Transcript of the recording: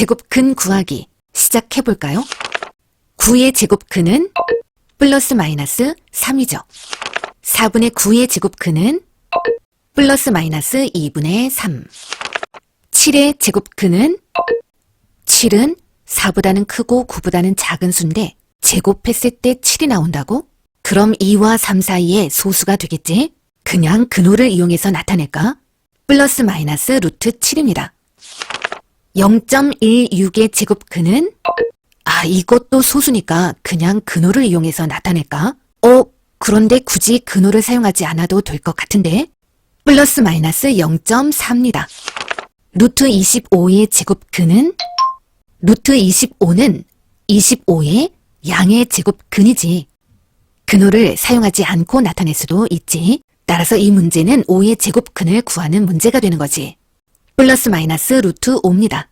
제곱근 구하기 시작해볼까요? 9의 제곱근은 플러스 마이너스 3이죠. 4분의 9의 제곱근은 플러스 마이너스 2분의 3. 7의 제곱근은 7은 4보다는 크고 9보다는 작은 수인데 제곱했을 때 7이 나온다고? 그럼 2와 3 사이에 소수가 되겠지? 그냥 근호를 이용해서 나타낼까? 플러스 마이너스 루트 7입니다. 0.16의 제곱근은 아, 이것도 소수니까 그냥 근호를 이용해서 나타낼까? 어, 그런데 굳이 근호를 사용하지 않아도 될 것 같은데? 플러스 마이너스 0.4입니다. 루트 25의 제곱근은 루트 25는 25의 양의 제곱근이지. 근호를 사용하지 않고 나타낼 수도 있지. 따라서 이 문제는 5의 제곱근을 구하는 문제가 되는 거지. 플러스 마이너스 루트 5입니다.